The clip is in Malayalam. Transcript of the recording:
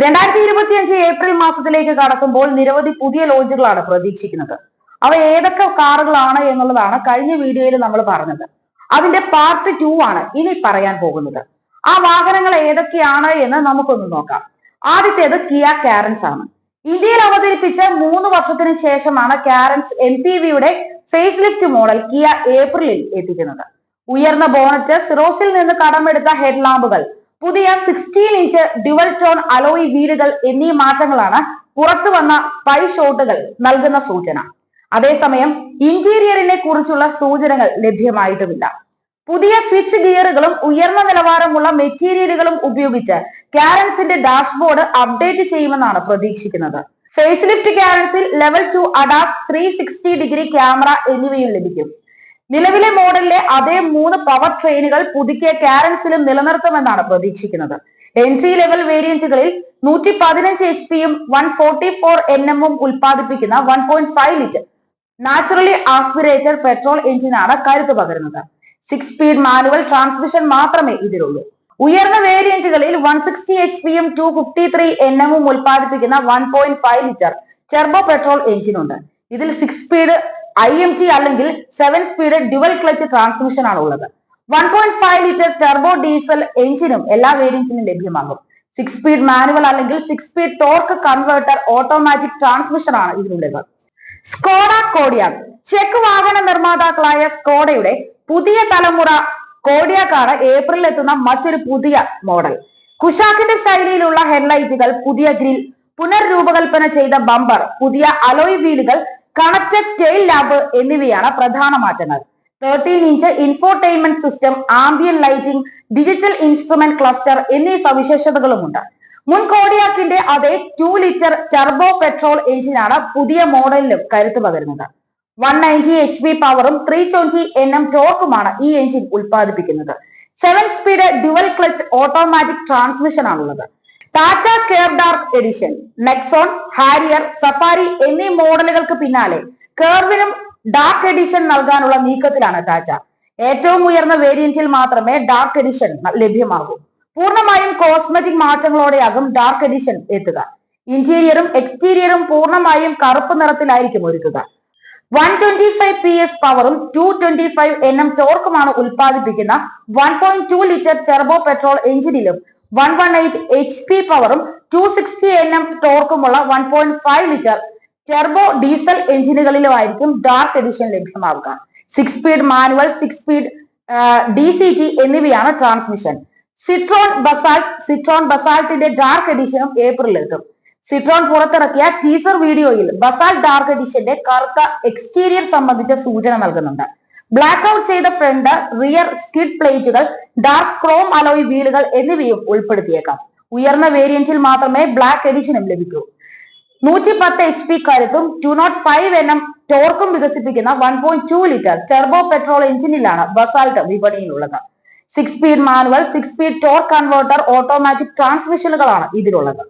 രണ്ടായിരത്തി ഇരുപത്തിയഞ്ച് ഏപ്രിൽ മാസത്തിലേക്ക് കടക്കുമ്പോൾ നിരവധി പുതിയ ലോഞ്ചുകളാണ് പ്രതീക്ഷിക്കുന്നത്. അവ ഏതൊക്കെ കാറുകളാണ് എന്നുള്ളതാണ് കഴിഞ്ഞ വീഡിയോയിൽ നമ്മൾ പറഞ്ഞത്. അതിന്റെ പാർട്ട് ടു ആണ് ഇനി പറയാൻ പോകുന്നത്. ആ വാഹനങ്ങൾ ഏതൊക്കെയാണ് എന്ന് നമുക്കൊന്ന് നോക്കാം. ആദ്യത്തേത് കിയ കാരൻസ് ആണ്. ഇന്ത്യയിൽ അവതരിപ്പിച്ച മൂന്ന് വർഷത്തിന് ശേഷമാണ് കാരൻസ് എം പി വിയുടെ ഫേസ് ലിഫ്റ്റ് മോഡൽ കിയ ഏപ്രിലിൽ എത്തിക്കുന്നത്. ഉയർന്ന ബോണറ്റ് സിറോസിൽ നിന്ന് കടമെടുത്ത ഹെഡ്ലാമ്പുകൾ പുതിയ sixteen inch dual tone alloy വീലുകൾ എന്നീ മാറ്റങ്ങളാണ് പുറത്തു വന്ന സ്പൈ ഷോട്ടുകൾ നൽകുന്ന സൂചന. അതേസമയം ഇന്റീരിയറിനെ കുറിച്ചുള്ള സൂചനകൾ ലഭ്യമായിട്ടുമില്ല. പുതിയ സ്വിച്ച് ഗിയറുകളും ഉയർന്ന നിലവാരമുള്ള മെറ്റീരിയലുകളും ഉപയോഗിച്ച് കാരൻസിന്റെ ഡാഷ്ബോർഡ് അപ്ഡേറ്റ് ചെയ്യുമെന്നാണ് പ്രതീക്ഷിക്കുന്നത്. Face lift കാരൻസിൽ level two ADAS three degree camera എന്നിവയും ലഭിക്കും. നിലവിലെ മോഡലിലെ അതേ മൂന്ന് പവർ ട്രെയിനുകൾ പുതുക്കിയ കാരൻസിലും നിലനിർത്തുമെന്നാണ് പ്രതീക്ഷിക്കുന്നത്. എൻട്രി ലെവൽ വേരിയന്റുകളിൽ നൂറ്റി പതിനഞ്ച് എച്ച് പിയും വൺ ഫോർട്ടി ഫോർ എൻ എമ്മും ഉൽപ്പാദിപ്പിക്കുന്ന one point five litre naturally aspirated petrol എഞ്ചിനാണ് കരുത്ത് പകരുന്നത്. സിക്സ് സ്പീഡ് മാനുവൽ ട്രാൻസ്മിഷൻ മാത്രമേ ഇതിലുള്ളൂ. ഉയർന്ന വേരിയന്റുകളിൽ വൺ സിക്സ്റ്റി എച്ച് പിയും ടു ഫിഫ്റ്റി ത്രീ എൻ എമ്മും ഉൽപ്പാദിപ്പിക്കുന്ന one point five litre turbo petrol എഞ്ചിനുണ്ട് ഇതിൽ six speed I M T അല്ലെങ്കിൽ seven speed dual clutch transmission ആണ് ഉള്ളത് one point five litre turbo diesel എഞ്ചിനും എല്ലാ വേരിയന്റിനും ലഭ്യമാകും. സിക്സ് സ്പീഡ് മാനുവൽ അല്ലെങ്കിൽ six speed torque converter automatic transmission ആണ് ഇതിനുള്ളത്. സ്കോഡ കോഡിയാ ചെക്ക് വാഹന നിർമ്മാതാക്കളായ സ്കോഡയുടെ പുതിയ തലമുറ കോഡിയാക്കാണ് ഏപ്രിലിൽ എത്തുന്ന മറ്റൊരു പുതിയ മോഡൽ കുഷാക്കിന്റെ ശൈലിയിലുള്ള ഹെഡ്ലൈറ്റുകൾ പുതിയ ഗ്രിൽ പുനർരൂപകൽപ്പന ചെയ്ത ബമ്പർ പുതിയ അലോയ് വീലുകൾ കണക്റ്റഡ് ടെയിൽ ലാബ് എന്നിവയാണ് പ്രധാന മാറ്റങ്ങൾ. Thirteen inch infotainment system ambient lighting digital instrument cluster എന്നീ സവിശേഷതകളുമുണ്ട്. മുൻ കോഡിയാക്കിന്റെ അതേ ടു ലിറ്റർ ടെർബോ പെട്രോൾ എഞ്ചിനാണ് പുതിയ മോഡലിലും കരുത്ത് പകരുന്നത്. One ninety H P power three twenty N M ടോർക്കുമാണ് ഈ എഞ്ചിൻ ഉൽപ്പാദിപ്പിക്കുന്നത്. Seven speed dual clutch automatic transmission ആണുള്ളത്. Tata care dark edition Nexon Harrier Safari എന്നീ മോഡലുകൾക്ക് പിന്നാലെ കേർവിനും ഡാർക്ക് എഡിഷൻ നൽകാനുള്ള നീക്കത്തിലാണ് ടാറ്റ ഏറ്റവും ഉയർന്ന വേരിയന്റിൽ മാത്രമേ ഡാർക്ക് എഡിഷൻ ലഭ്യമാകൂ. പൂർണമായും കോസ്മെറ്റിക് മാറ്റങ്ങളോടെയാകും ഡാർക്ക് എഡിഷൻ എത്തുക. ഇന്റീരിയറും എക്സ്റ്റീരിയറും പൂർണമായും കറുപ്പ് നിറത്തിലായിരിക്കും ഒരുക്കുക. One twenty five P S power two twenty five N M ടോർക്കുമാണ് ഉൽപ്പാദിപ്പിക്കുന്ന one point two litre turbo petrol എഞ്ചിനിലും one one eight H P power two sixty N M ടോർക്കുമുള്ള one point five litre turbo diesel എഞ്ചിനുകളിലുമായിരിക്കും dark edition ലഭ്യമാവുക. Six speed manual six speed D C T എന്നിവയാണ് ട്രാൻസ്മിഷൻ സിട്രോൺ ബസാൾട്ട് സിട്രോൺ ബസാൾട്ടിന്റെ ഡാർക്ക് എഡിഷനും ഏപ്രിലിൽ എത്തും. സിട്രോൺ പുറത്തിറക്കിയ ടീസർ വീഡിയോയിൽ ബസാൾട്ട് ഡാർക്ക് എഡിഷന്റെ കറുത്ത എക്സ്റ്റീരിയർ സംബന്ധിച്ച സൂചന നൽകുന്നുണ്ട്. ബ്ലാക്ക് ഔട്ട് ചെയ്ത ഫ്രണ്ട് റിയർ സ്കിഡ് പ്ലേറ്റുകൾ ഡാർക്ക് ക്രോം അലോയ് വീലുകൾ എന്നിവയും ഉൾപ്പെടുത്തിയേക്കാം. ഉയർന്ന വേരിയന്റിൽ മാത്രമേ ബ്ലാക്ക് എഡിഷനും ലഭിക്കൂ. നൂറ്റി പത്ത് എച്ച് പി കരുത്തും ടു നോട്ട് ഫൈവ് എൻ ടോർക്കും വികസിപ്പിക്കുന്ന one point two litre turbo petrol എഞ്ചിനിലാണ് Basalt വിപണിയിലുള്ളത്. Six speed manual six speed torque converter automatic ട്രാൻസ്മിഷനുകളാണ് ഇതിലുള്ളത്.